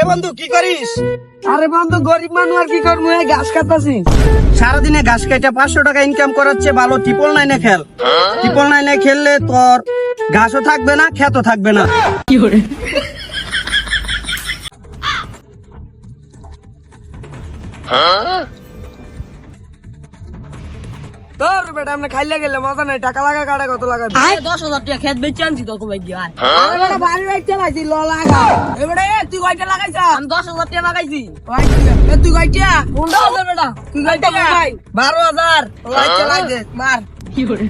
এ বন্ধু কি করিস? আরে বন্ধু গরিব মানুষ আর কি করব? এই গাছ কাটতাছি। সারাদিনে ঘাস কেটে পাঁচশো টাকা ইনকাম করাচ্ছে ভালো ট্রিপল নাইনে খেল। ট্রিপল নাইনে খেললে তোর ঘাসও থাকবে না খেতও থাকবে না। তোর বেটা আমরা খাইলে গেলে মজা নাই টাকা লাগা কাটা কত লাগা আয় দশ হাজার টাকা খেত বেচে আনছি তোকে ভাই দিয়ে। আরে বেটা বাড়ি বাইক চালাইছি ল লাগা। এবারে এ তুই কয়টা লাগাইছ? আমি দশ হাজার টাকা লাগাইছি। তুই কয়টা কোনটা হাজার বেটা। তুই কয়টা ভাই বারো হাজার। লাইট চালাই দে মার। কি করে?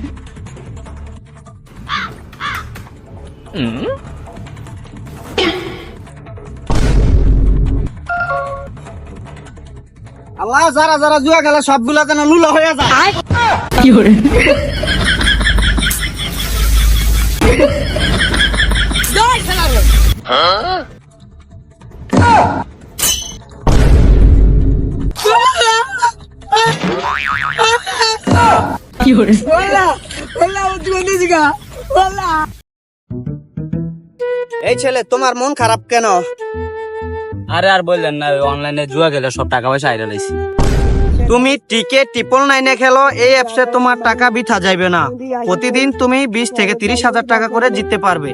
আল্লাহ, যারা যারা জুয়া খেলে সবগুলা যেন হয়ে যায়। কি করে এই ছেলে, তোমার মন খারাপ কেন? আরে আর বললেন না অনলাইনে জুয়া গেলে সব টাকা পয়সা আইরা লাইছি। তুমি টিকে ট্রিপল নাইনে খেলো এই অ্যাপসে তোমার টাকা বিথা যাইবে না। প্রতিদিন তুমি বিশ থেকে তিরিশ হাজার টাকা করে জিততে পারবে।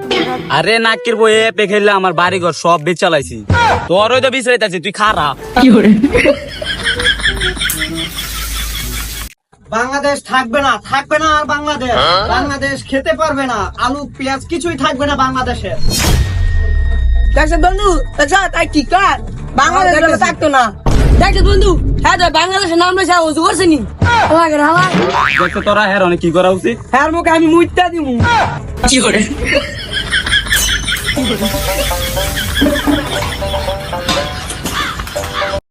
আরে নাকির বই এপে খেললে আমার বাড়ি ঘর সব বেচ চালাইছি তোর ওই তো বিচারাইতাছি তুই খারাপ কি করে? বাংলাদেশ থাকবে না থাকবে না আর বাংলাদেশ। বাংলাদেশ খেতে পারবে না আলু পেঁয়াজ কিছুই থাকবে না বাংলাদেশে। দেখছ বন্ধু দেখছ তাই কি কার? বাংলাদেশ বেলা থাকতো না। দেখছ বন্ধু হ্যাঁ তো বাংলাদেশের নাম রয়েছে ওজু করছে নি? করে দেখতে তোরা হের অনেক কি করা উচিত? হ্যাঁ মুখে আমি মুইতা দিমু। কি করে?